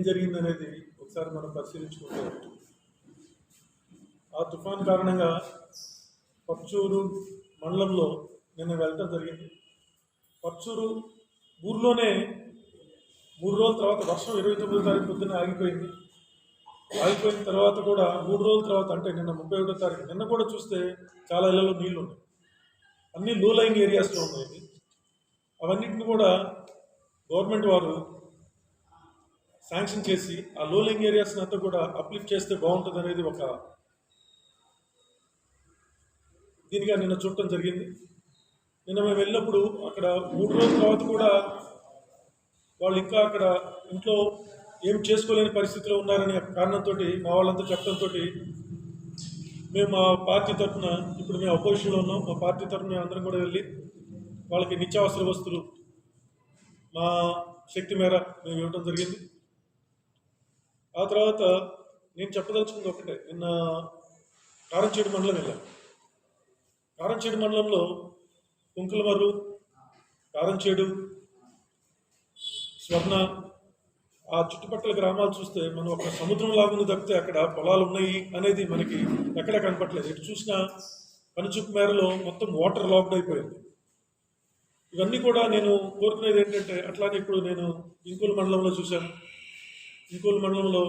ఏం జరిగిందనేది ఒకసారి మనం పరిశీలించుకుంటే ఆ తుఫాన్ కారణంగా పర్చూరు మండలంలో నిన్న వెళ్ళటం జరిగింది. పర్చూరు ఊర్లోనే మూడు రోజుల తర్వాత వర్షం ఇరవై తొమ్మిదో తారీఖు పొద్దున్న ఆగిపోయింది. ఆగిపోయిన తర్వాత కూడా మూడు రోజుల తర్వాత అంటే నిన్న ముప్పై ఒకటో తారీఖు నిన్న కూడా చూస్తే చాలా ఇళ్ళలో నీళ్ళు ఉన్నాయి. అన్ని లో లైన్ ఏరియాస్లో ఉన్నాయి. అవన్నిటిని కూడా గవర్నమెంట్ వారు శాంక్షన్ చేసి ఆ లో లింగ్ ఏరియాస్ అంతా కూడా అప్లిఫ్ట్ చేస్తే బాగుంటుంది అనేది ఒక దీనిగా నిన్న చూడటం జరిగింది. నిన్న మేము వెళ్ళినప్పుడు అక్కడ మూడు రోజుల తర్వాత కూడా వాళ్ళు ఇంకా అక్కడ ఇంట్లో ఏం చేసుకోలేని పరిస్థితిలో ఉన్నారనే కారణంతో మా వాళ్ళంతా చెప్పడంతో మేము మా పార్టీ తరఫున ఇప్పుడు మేము అపోజిషన్లో ఉన్నాం. మా పార్టీ తరఫున మేము అందరం కూడా వెళ్ళి వాళ్ళకి నిత్యావసర వస్తువులు మా శక్తి మేర మేము ఇవ్వడం జరిగింది. ఆ తర్వాత నేను చెప్పదలుచుకుంది ఒకటే. నిన్న కారంచేడు మండలం వెళ్ళాను కారంచేడు మండలంలో కుంకులమర్రు కారంచేడు స్వర్ణ ఆ చుట్టుపక్కల గ్రామాలు చూస్తే మనం ఒక సముద్రం లాగుంది తప్పితే అక్కడ పొలాలు ఉన్నాయి అనేది మనకి ఎక్కడ కనపట్లేదు ఎటు చూసినా కనుచూపు మేరలో మొత్తం వాటర్ లాక్డ్ అయిపోయింది. ఇవన్నీ కూడా నేను కోరుకునేది ఏంటంటే అట్లానే ఇప్పుడు నేను ఇంకుల మండలంలో చూశాను. ఇంకోలు మండలంలో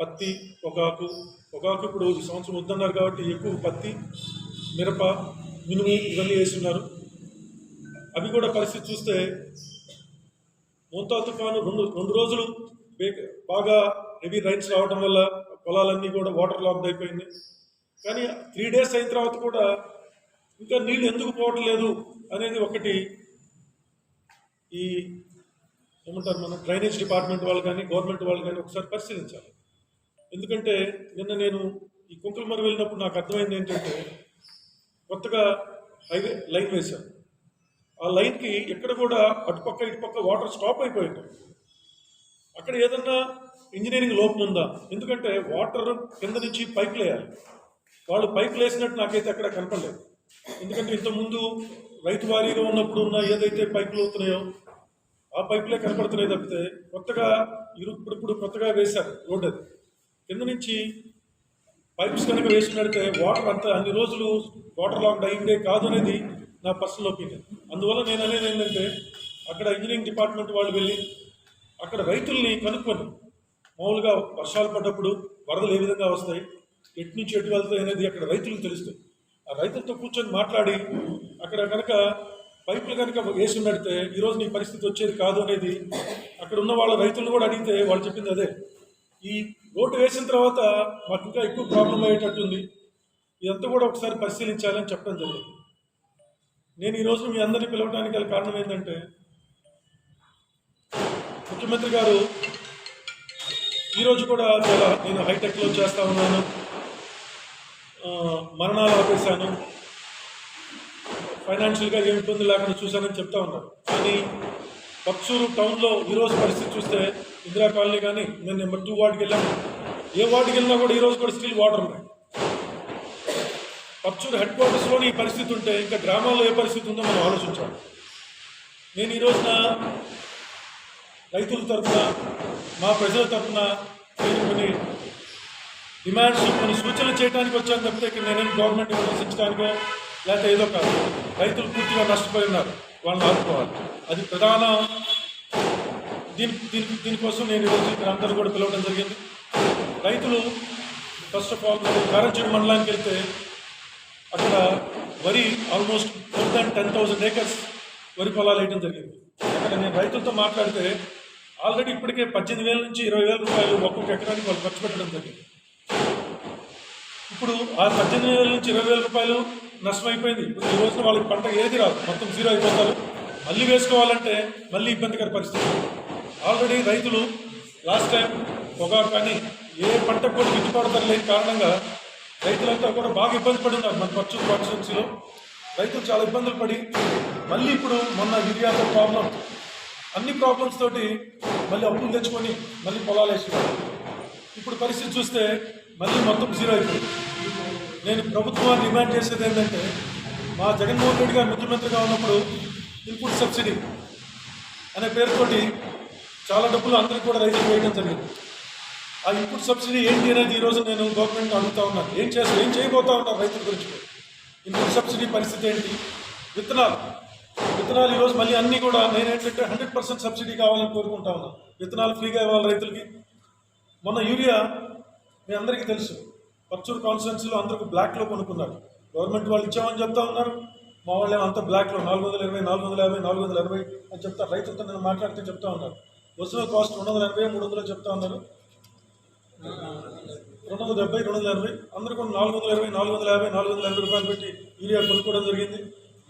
పత్తి పొగాకు పొగాకు ఇప్పుడు ఈ సంవత్సరం వద్దన్నారు కాబట్టి ఎక్కువ పత్తి మిరప మినుము ఇవన్నీ వేస్తున్నారు. అవి కూడా పరిస్థితి చూస్తే మోంతా తుఫాను రెండు రెండు రోజులు బాగా హెవీ రైన్స్ రావడం వల్ల పొలాలన్నీ కూడా వాటర్ లాక్డ్ అయిపోయింది. కానీ త్రీ డేస్ అయిన తర్వాత కూడా ఇంకా నీళ్ళు ఎందుకు పోవటం లేదు అనేది ఒకటి ఈ ఏమంటారు మన? డ్రైనేజ్ డిపార్ట్మెంట్ వాళ్ళు కానీ గవర్నమెంట్ వాళ్ళు కానీ ఒకసారి పరిశీలించాలి. ఎందుకంటే నిన్న నేను ఈ కుంకులమరి వెళ్ళినప్పుడు నాకు అర్థమైంది ఏంటంటే కొత్తగా హైవే లైన్ వేశారు. ఆ లైన్కి ఎక్కడ కూడా అటుపక్క ఇటుపక్క వాటర్ స్టాప్ అయిపోయింది. అక్కడ ఏదన్నా ఇంజనీరింగ్ లోపం ఉందా? ఎందుకంటే వాటర్ కింద నుంచి పైపులు వేయాలి వాళ్ళు పైపులు వేసినట్టు నాకైతే అక్కడ కనపడలేదు. ఎందుకంటే ఇంతకుముందు రైతు వారీగా ఉన్నప్పుడు ఉన్న ఏదైతే పైపులు అవుతున్నాయో ఆ పైపులే కనపడుతున్నాయి తప్పితే కొత్తగా ఇప్పుడు ఇప్పుడు కొత్తగా వేశారు రోడ్డు అది. కింద నుంచి పైప్స్ కనుక వేసినట్టే వాటర్ అంతా అన్ని రోజులు వాటర్ లాక్డ్ అయిందే కాదు అనేది నా పర్సనల్ ఒపీనియన్. అందువల్ల నేను అనేది ఏంటంటే అక్కడ ఇంజనీరింగ్ డిపార్ట్మెంట్ వాళ్ళు వెళ్ళి అక్కడ రైతుల్ని కనుక్కొని మామూలుగా వర్షాలు పడ్డప్పుడు వరదలు ఏ విధంగా వస్తాయి ఎటు నుంచి ఎటు వెళ్తాయి అనేది అక్కడ రైతులకు తెలుస్తాయి. ఆ రైతులతో కూర్చొని మాట్లాడి అక్కడ కనుక పైపులు కనుక వేసి పెడితే ఈరోజు నీ పరిస్థితి వచ్చేది కాదు అనేది అక్కడ ఉన్న వాళ్ళ రైతులను కూడా అడిగితే వాళ్ళు చెప్పింది అదే. ఈ రోడ్డు వేసిన తర్వాత మాకు ఇంకా ఎక్కువ ప్రాబ్లం అయ్యేటట్టుంది. ఇదంతా కూడా ఒకసారి పరిశీలించాలని చెప్పడం జరిగింది. నేను ఈరోజు మీ అందరినీ పిలవడానికి గల కారణం ఏంటంటే ముఖ్యమంత్రి గారు ఈరోజు కూడా చాలా నేను హైటెక్లో చేస్తా ఉన్నాను. మరణాలు ఆపేశాను. ఫైనాన్షియల్గా ఏమి ఇబ్బంది లేకుండా చూశానని చెప్తా ఉన్నారు కానీ బక్సూరు టౌన్లో ఈరోజు పరిస్థితి చూస్తే ఇందిరా కాలనీ కానీ నేను నెంబర్ టూ వార్డుకి వెళ్ళాను. ఏ వార్డుకి వెళ్ళినా కూడా ఈరోజు కూడా స్టిల్ వాటర్ ఉన్నాయి. పచ్చూరు హెడ్ క్వార్టర్స్లోని ఈ పరిస్థితి ఉంటే ఇంకా గ్రామాల్లో ఏ పరిస్థితి ఉందో మనం ఆలోచించాలి. నేను ఈరోజున రైతుల తరఫున మా ప్రజల తరఫున నేను కొన్ని డిమాండ్స్ కొన్ని సూచనలు చేయడానికి వచ్చాను తప్పితే ఇక్కడ నేనేం గవర్నమెంట్ విమర్శించడానికో లేకపోతే ఏదో కాదు రైతులు పూర్తిగా నష్టపోయి ఉన్నారు. వాళ్ళని ఆదుకోవాలి. అది ప్రధాన దీని దీని దీనికోసం నేను ఈరోజు ఇక్కడ అందరూ కూడా పిలవడం జరిగింది. రైతులు ఫస్ట్ ఆఫ్ ఆల్ కారంచేడు మండలానికి వెళ్తే అక్కడ వరి almost more than ten thousand acres వరి పొలాలు వేయడం జరిగింది. అక్కడ నేను రైతులతో మాట్లాడితే ఆల్రెడీ ఇప్పటికే పద్దెనిమిది వేల నుంచి ఇరవై వేల రూపాయలు ఒక్కొక్క ఎకరానికి వాళ్ళు ఖర్చు పెట్టడం జరిగింది. ఇప్పుడు ఆ పద్దెనిమిది వేల నుంచి ఇరవై వేల రూపాయలు నష్టమైపోయింది. అయిపోయింది ఈ రోజున వాళ్ళకి పంట ఏది రాదు. మొత్తం జీరో అయిపోతారు. మళ్ళీ వేసుకోవాలంటే మళ్ళీ ఇబ్బందికర పరిస్థితి. ఆల్రెడీ రైతులు లాస్ట్ టైం పొగాకు కానీ ఏ పంట కూడా గిట్టుబాటు లేని కారణంగా రైతులంతా కూడా బాగా ఇబ్బంది పడి ఉన్నారు మన పచ్చు కాన్స్టిట్యున్సీలో రైతులు చాలా ఇబ్బందులు పడి మళ్ళీ ఇప్పుడు మొన్న యూరియాతో ప్రాబ్లం అన్ని ప్రాబ్లమ్స్ తోటి మళ్ళీ అప్పులు తెచ్చుకొని మళ్ళీ పొలాలు వేసుకున్నారు ఇప్పుడు పరిస్థితి చూస్తే మళ్ళీ మొత్తం జీరో అయిపోయింది. నేను ప్రభుత్వాన్ని డిమాండ్ చేసేది ఏంటంటే మా జగన్మోహన్ రెడ్డి గారు ముఖ్యమంత్రిగా ఉన్నప్పుడు ఇన్పుట్ సబ్సిడీ అనే పేరుతోటి చాలా డబ్బులు అందరికీ కూడా రైతులు వేయడం జరిగింది. ఆ ఇన్పుట్ సబ్సిడీ ఏంటి అనేది ఈరోజు నేను గవర్నమెంట్ అడుగుతా ఉన్నాను ఏం చేస్తా ఏం చేయబోతా ఉన్నారు రైతుల గురించి? ఇన్పుట్ సబ్సిడీ పరిస్థితి ఏంటి? విత్తనాలు. విత్తనాలు ఈరోజు మళ్ళీ అన్నీ కూడా నేను ఏంటంటే హండ్రెడ్ పర్సెంట్ సబ్సిడీ కావాలని కోరుకుంటా ఉన్నాను విత్తనాలు ఫ్రీగా ఇవ్వాలి రైతులకి. మొన్న యూరియా మీ అందరికీ తెలుసు. పచ్చూరు కాన్స్టిట్యున్సీలో అందరికీ బ్లాక్లో కొనుక్కున్నారు. గవర్నమెంట్ వాళ్ళు ఇచ్చామని చెప్తా ఉన్నారు. మా వాళ్ళు అంతా అంత బ్లాక్లో నాలుగు వందల ఇరవై నాలుగు వందల యాభై నాలుగు వందల ఎనభై అని చెప్తారు రైతులతో నేను మాట్లాడితే చెప్తా ఉన్నారు. ఒరిజినల్ కాస్ట్ రెండు వందల ఎనభై మూడు వందలు చెప్తా ఉన్నారు. రెండు వందల డెబ్బై రెండు వందల ఎనభై. అందరూ కూడా నాలుగు వందల ఇరవై నాలుగు వందల యాభై నాలుగు వందల ఎనభై రూపాయలు పెట్టి యూరియా కొనుక్కోవడం జరిగింది.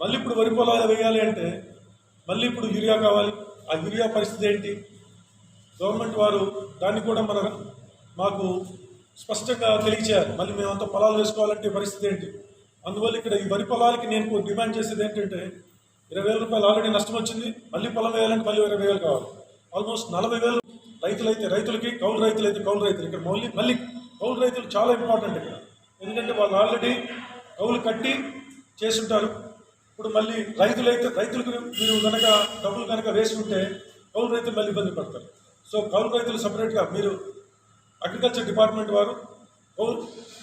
మళ్ళీ ఇప్పుడు వరి పొలాలు వేయాలి అంటే మళ్ళీ ఇప్పుడు యూరియా కావాలి. ఆ యూరియా పరిస్థితి ఏంటి? గవర్నమెంట్ వారు దాన్ని కూడా మన మాకు స్పష్టంగా తెలియచేయాలి మళ్ళీ మేమంతా పొలాలు వేసుకోవాలంటే పరిస్థితి ఏంటి? అందువల్ల ఇక్కడ ఈ వరి పొలాలకి నేను డిమాండ్ చేసేది ఏంటంటే ఇరవై వేల రూపాయలు ఆల్రెడీ నష్టం వచ్చింది మళ్ళీ పొలం వేయాలంటే మళ్ళీ ఇరవై వేలు కావాలి. ఆల్మోస్ట్ నలభై వేలు రైతులైతే రైతులకి కౌలు రైతులైతే కౌలు రైతులు. ఇక్కడ మళ్ళీ మళ్ళీ కౌలు రైతులు చాలా ఇంపార్టెంట్ ఇక్కడ. ఎందుకంటే వాళ్ళు ఆల్రెడీ కౌలు కట్టి చేసుంటారు. ఇప్పుడు మళ్ళీ రైతులైతే రైతులకు మీరు కనుక డబ్బులు కనుక వేసి ఉంటే కౌలు రైతులు మళ్ళీ ఇబ్బంది పడతారు. సో కౌలు రైతులు సపరేట్గా మీరు అగ్రికల్చర్ డిపార్ట్మెంట్ వారు కౌలు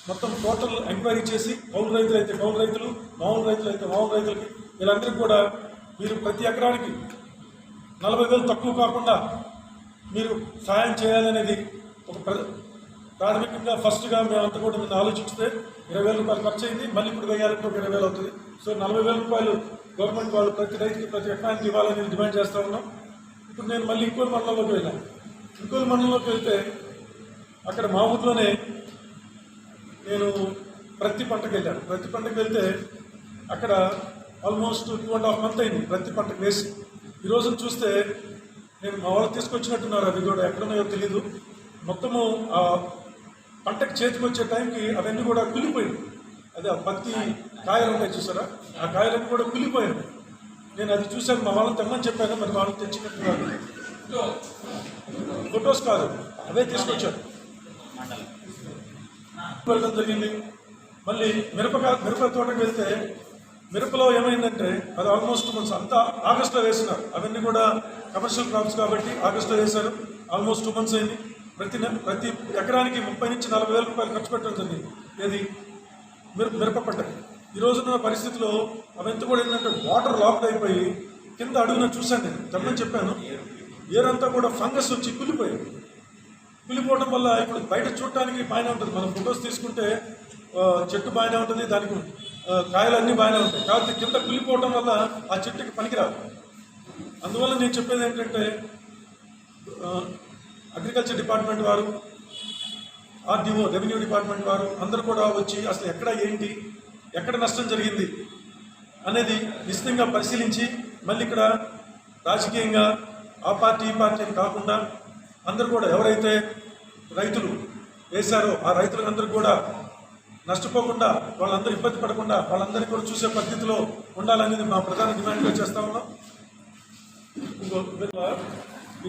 మొత్తం టోటల్ ఎంక్వైరీ చేసి కౌలు రైతులు అయితే కౌలు రైతులు మామూలు రైతులు అయితే మామూలు రైతులకి వీళ్ళందరికీ కూడా మీరు ప్రతి ఎకరానికి నలభై వేలు తక్కువ కాకుండా మీరు సహాయం చేయాలనేది ఒక ప్ర- ప్రాథమికంగా ఫస్ట్గా మేమంతా కూడా మీరు ఆలోచిస్తే ఇరవై వేల రూపాయలు ఖర్చు అయింది మళ్ళీ ఇప్పుడు వేయాలంటే ఒక ఇరవై వేలు అవుతుంది. సో నలభై వేల రూపాయలు గవర్నమెంట్ వాళ్ళు ప్రతి రైతుకి ప్రతి ఎకరానికి ఇవ్వాలని డిమాండ్ చేస్తూ ఉన్నాం. ఇప్పుడు నేను మళ్ళీ ఇంకోటి మండలంలోకి వెళ్ళాను. ఇంకోటి మండలంలోకి వెళ్తే అక్కడ మా ఊర్లోనే నేను ప్రతి పంటకు వెళ్ళాను. ప్రతి పంటకు వెళ్తే అక్కడ almost two and half month అయింది ప్రతి పంటకు వేసి. ఈ రోజున చూస్తే నేను మా వాళ్ళు తీసుకొచ్చినట్టున్నారు అది కూడా ఎక్కడున్నాయో తెలీదు. మొత్తము ఆ పంటకు చేతికి వచ్చే టైంకి అవన్నీ కూడా కులిపోయింది అదే ఆ పత్తి కాయలు ఉన్నాయి చూసారా? ఆ కాయలన్నీ కూడా కులిపోయాయి నేను అది చూశాను మా వాళ్ళని తెమ్మని చెప్పాను మరి వాళ్ళు తెచ్చినట్టున్నారు. ఫొటోస్ కాదు అవే తీసుకొచ్చారు వెళ్ళడం జరిగింది. మళ్ళీ మిరపకాయ మిరప తోటకి వెళ్తే మిరపలో ఏమైందంటే అది ఆల్మోస్ట్ మంత్స్ అంతా ఆగస్టులో వేసినారు. అవన్నీ కూడా కమర్షియల్ క్రాప్స్ కాబట్టి ఆగస్టులో వేశారు. ఆల్మోస్ట్ టూ మంత్స్ అయింది. ప్రతి ప్రతి ఎకరానికి ముప్పై నుంచి నలభై వేల రూపాయలు ఖర్చు పెట్టడం జరిగింది. ఏది? మిరప మిరప పంటకి ఈ రోజున పరిస్థితిలో అవంతా కూడా ఏంటంటే వాటర్ లాక్డ్ అయిపోయి కింద అడుగున చూశాను నేను. చెప్పాను. ఏరంతా కూడా ఫంగస్ వచ్చి కుళ్ళిపోయింది కులిపోవడం వల్ల ఇప్పుడు బయట చూడటానికి బాగానే ఉంటుంది. మనం ఫొటోస్ తీసుకుంటే చెట్టు బాగానే ఉంటుంది దానికి కాయలు కాయలన్నీ బాగానే ఉంటాయి. కాబట్టి కింద కులిపోవడం వల్ల ఆ చెట్టుకి పనికిరాదు. అందువల్ల నేను చెప్పేది ఏంటంటే అగ్రికల్చర్ డిపార్ట్మెంట్ వారు ఆర్డీఓ రెవెన్యూ డిపార్ట్మెంట్ వారు అందరూ కూడా వచ్చి అసలు ఎక్కడ ఏంటి ఎక్కడ నష్టం జరిగింది అనేది నిశ్చితంగా పరిశీలించి మళ్ళీ ఇక్కడ రాజకీయంగా ఆ పార్టీ ఈ పార్టీ అని కాకుండా అందరూ కూడా ఎవరైతే రైతులు వేశారో. ఆ రైతులందరూ కూడా నష్టపోకుండా వాళ్ళందరూ ఇబ్బంది పడకుండా వాళ్ళందరినీ కూడా చూసే పద్ధతిలో ఉండాలనేది మా ప్రధాన డిమాండ్గా చేస్తా ఉన్నాం.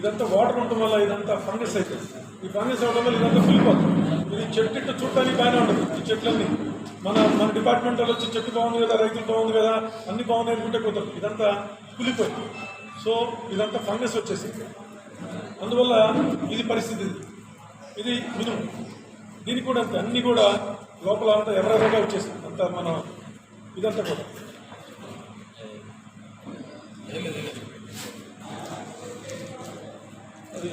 ఇదంతా వాటర్ ఉండటం వల్ల ఇదంతా ఫంగస్ అవుతుంది ఈ ఫంగస్ అవడం వల్ల ఇదంతా కులిపోతుంది ఇది చెట్టు ఇట్లా చూడటానికి బాగానే ఉండదు ఈ చెట్లన్నీ. మన మన డిపార్ట్మెంట్ వాళ్ళు వచ్చి చెట్టు బాగుంది కదా రైతులు బాగుంది కదా అన్ని బాగున్నాయి అనుకుంటే కుదరదు. ఇదంతా కులిపోయింది. సో ఇదంతా ఫంగస్ వచ్చేసింది. అందువల్ల ఇది పరిస్థితి ఇది. ఇది దీనికి కూడా అంతే. అన్నీ కూడా లోపల అంతా ఎవరెవరుగా వచ్చేసింది. అంతా మన ఇదంతా కూడా. అది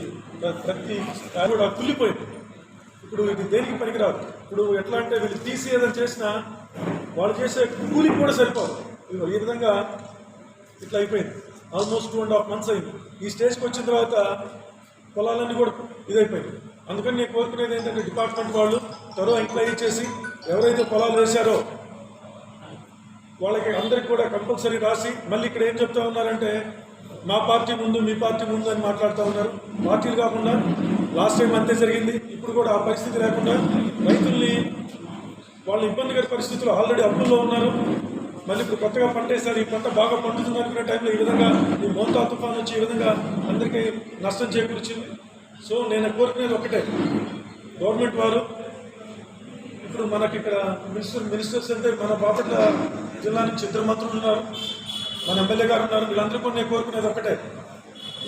ప్రతి కాయ కూడా కుళ్ళిపోయింది. ఇప్పుడు ఇది దేనికి పనికిరాదు. ఇప్పుడు ఎట్లా అంటే వీళ్ళు తీసి ఏదైనా చేసినా వాళ్ళు చేసే కూలికి కూడా సరిపోదు. ఇదిగో ఈ విధంగా ఇట్లా అయిపోయింది. Almost two and half months అయింది. ఈ స్టేజ్కి వచ్చిన తర్వాత పొలాలన్నీ కూడా ఇదైపోయింది అందుకని నేను కోరుకునేది ఏంటంటే డిపార్ట్మెంట్ వాళ్ళు త్వరగా ఎంక్వైరీ చేసి ఎవరైతే పొలాలు వేశారో వాళ్ళకి అందరికి కూడా కంపల్సరీ రాసి మళ్ళీ ఇక్కడ ఏం చెప్తా ఉన్నారంటే మా పార్టీ ముందు మీ పార్టీ ముందు అని మాట్లాడుతూ ఉన్నారు. పార్టీలు కాకుండా లాస్ట్ టైం అంతే జరిగింది. ఇప్పుడు కూడా ఆ పరిస్థితి లేకుండా రైతుల్ని వాళ్ళు ఇబ్బందికర పరిస్థితుల్లో ఆల్రెడీ అప్పుల్లో ఉన్నారు. మళ్ళీ ఇప్పుడు కొత్తగా పంటేశారు ఈ పంట బాగా పండుతుంది అనుకునే టైంలో ఈ విధంగా ఈ మోంతా తుఫాన్ వచ్చి ఈ విధంగా అందరికీ నష్టం చేకూర్చింది. సో నేను కోరుకునేది ఒకటే. గవర్నమెంట్ వారు ఇప్పుడు మనకి ఇక్కడ మినిస్టర్ మినిస్టర్స్ అంటే మన బాపట్ల జిల్లా నుంచి ఇద్దరు మంత్రులు ఉన్నారు మన ఎమ్మెల్యే గారు ఉన్నారు వీళ్ళందరూ కూడా నేను కోరుకునేది ఒకటే.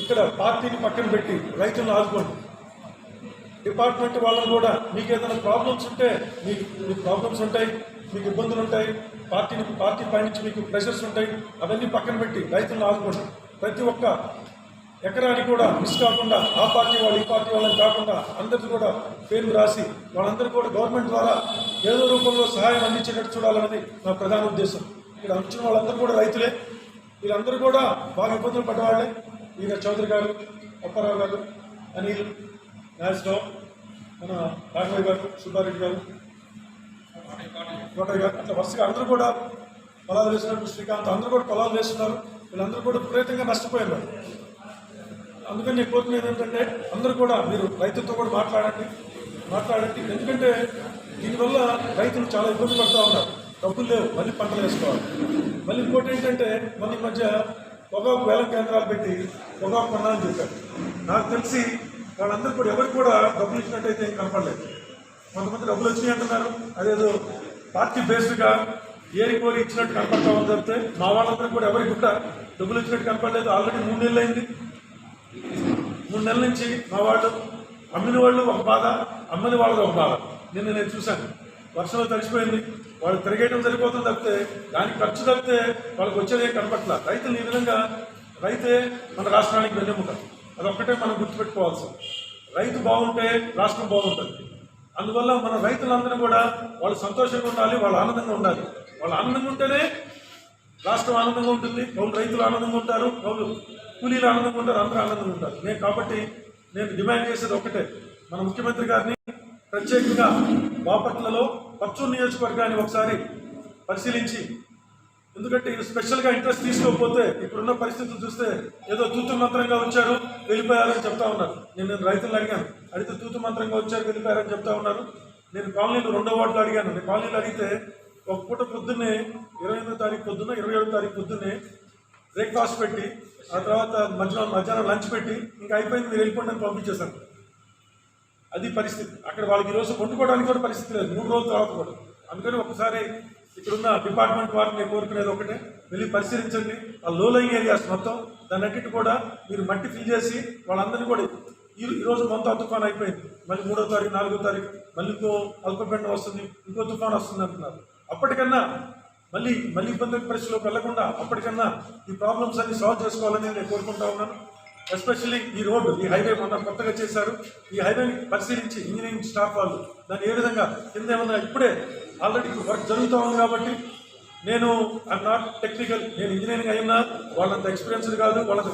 ఇక్కడ పార్టీని పక్కన పెట్టి రైతులను ఆదుకోండి. డిపార్ట్మెంట్ వాళ్ళని కూడా మీకు ఏదైనా ప్రాబ్లమ్స్ ఉంటే మీకు మీకు ప్రాబ్లమ్స్ ఉంటాయి మీకు ఇబ్బందులు ఉంటాయి పార్టీని పార్టీ పైనుంచి మీకు ప్రెషర్స్ ఉంటాయి అవన్నీ పక్కన పెట్టి రైతులను ఆదుకోండి. ప్రతి ఒక్క ఎకరానికి కూడా మిస్ కాకుండా ఆ పార్టీ వాళ్ళు ఈ పార్టీ వాళ్ళని కాకుండా అందరికీ కూడా పేర్లు రాసి వాళ్ళందరూ కూడా గవర్నమెంట్ ద్వారా ఏదో రూపంలో సహాయం అందించేటట్టు చూడాలన్నది నా ప్రధాన ఉద్దేశం. ఇక్కడ వచ్చిన వాళ్ళందరూ కూడా రైతులే. వీళ్ళందరూ కూడా బాగా ఇబ్బందులు పడ్డవాళ్ళే. ఈయన చౌదరి గారు అప్పారావు గారు అనిల్ నాగేశ్వరరావు మన రాఘవయ్య గారు సుబ్బారెడ్డి గారు కోటయ్య గారు అట్లా వరుసగా అందరూ కూడా పొలాలు వేస్తున్నారు. శ్రీకాంత్ అందరూ కూడా పొలాలు వేస్తున్నారు. వీళ్ళందరూ కూడా విపరీతంగా నష్టపోయారు. అందుకని నేను కోరుకునేది ఏంటంటే అందరూ కూడా మీరు రైతులతో కూడా మాట్లాడండి. మాట్లాడండి. ఎందుకంటే దీనివల్ల రైతులు చాలా ఇబ్బంది పడుతూ ఉన్నారు. డబ్బులు లేవు. మళ్ళీ పంటలు వేసుకోవాలి. మళ్ళీ ఇంకోటి ఏంటంటే మన ఈ మధ్య పొగాకు వేలం కేంద్రాలు పెట్టి పొగాకు కొనాలని చెప్పారు. నాకు తెలిసి వాళ్ళందరూ కూడా ఎవరికి కూడా డబ్బులు ఇచ్చినట్టయితే ఏం కనపడలేదు. కొంతమంది డబ్బులు వచ్చినాయి అంటున్నారు. అదేదో పార్టీ బేస్డ్గా ఏరి కోరి ఇచ్చినట్టు కనపడతా ఉంది తప్పితే మా వాళ్ళందరూ కూడా ఎవరికి కూడా డబ్బులు ఇచ్చినట్టు కనపడలేదు. ఆల్రెడీ మూడు నెలలు అయింది. మూడు నెలల నుంచి మా వాళ్ళు అమ్మిన వాళ్ళు ఒక బాధ అమ్మని వాళ్ళది ఒక బాధ. నిన్న నేను చూశాను. వర్షంలో తడిసిపోయింది వాళ్ళు తిరగేయడం సరిపోతుంది తప్పితే దానికి ఖర్చు తప్పితే వాళ్ళకి వచ్చేది ఏం కనపట్ల రైతులు ఈ విధంగా రైతే మన రాష్ట్రానికి వెన్నెముక. అదొక్కటే మనం గుర్తుపెట్టుకోవాల్సి రైతు బాగుంటే రాష్ట్రం బాగుంటుంది. అందువల్ల మన రైతులందరూ కూడా వాళ్ళు సంతోషంగా ఉండాలి వాళ్ళు ఆనందంగా ఉండాలి. వాళ్ళు ఆనందంగా ఉంటేనే రాష్ట్రం ఆనందంగా ఉంటుంది. కౌలు రైతులు ఆనందంగా ఉంటారు. కౌలు కూలీలు ఆనందంగా ఉంటారు అందరూ ఆనందంగా ఉంటారు. నేను కాబట్టి నేను డిమాండ్ చేసేది ఒకటే. మన ముఖ్యమంత్రి గారిని ప్రత్యేకంగా బాపట్లలో పచ్చూరు నియోజకవర్గాన్ని ఒకసారి పరిశీలించి ఎందుకంటే ఇది స్పెషల్గా ఇంట్రెస్ట్ తీసుకోకపోతే ఇప్పుడున్న పరిస్థితులు చూస్తే ఏదో తూతు మంత్రంగా వచ్చారు వెళ్ళిపోయారని చెప్తా ఉన్నారు. నేను నేను రైతులను అడిగాను. అడిగితే తూతు మంత్రంగా వచ్చారు వెళ్ళిపోయారని చెప్తా ఉన్నారు. నేను కాలనీలో రెండో వార్డులో అడిగాను. నేను కాలనీలో అడిగితే ఒక పూట పొద్దున్నే ఇరవై ఎనిమిదో తారీఖు పొద్దున్న ఇరవై ఏడో తారీఖు పొద్దున్నే బ్రేక్ఫాస్ట్ పెట్టి ఆ తర్వాత మధ్యాహ్నం మధ్యాహ్నం లంచ్ పెట్టి ఇంకా అయిపోయింది మీరు వెళ్ళిపోండి అని పంపించేశాను అది పరిస్థితి. అక్కడ వాళ్ళకి ఈరోజు వండుకోవడానికి కూడా పరిస్థితి లేదు. మూడు రోజుల తర్వాత కూడా. అందుకని ఒకసారి ఇక్కడున్న డిపార్ట్మెంట్ వారిని నేను కోరుకునేది ఒకటే. వెళ్ళి పరిశీలించండి. ఆ లోలయింగ్ ఏరియాస్ మొత్తం దాన్ని అన్నిటి కూడా మీరు మట్టి ఫిల్ చేసి వాళ్ళందరినీ కూడా ఈ ఈరోజు మొత్తం తుఫాన్ అయిపోయింది. మళ్ళీ మూడో తారీఖు నాలుగో తారీఖు మళ్ళీ ఇంకో అల్పపీడనం వస్తుంది ఇంకో తుఫాన్ వస్తుంది అంటున్నారు. అప్పటికన్నా మళ్ళీ మళ్ళీ ఇబ్బంది పరిస్థితిలోకి వెళ్ళకుండా అప్పటికన్నా ఈ ప్రాబ్లమ్స్ అన్ని సాల్వ్ చేసుకోవాలని నేను కోరుకుంటా ఉన్నాను. ఎస్పెషల్లీ ఈ రోడ్డు ఈ హైవే మొన్న కొత్తగా చేశారు. ఈ హైవేని పరిశీలించి ఇంజనీరింగ్ స్టాఫ్ వాళ్ళు దాన్ని ఏ విధంగా కింద ఏమన్నా ఇప్పుడే ఆల్రెడీ వర్క్ జరుగుతూ ఉంది కాబట్టి నేను ఐఎమ్ నాట్ టెక్నికల్ నేను ఇంజనీరింగ్ అయినా వాళ్ళంత ఎక్స్పీరియన్స్డ్ కాదు వాళ్ళంత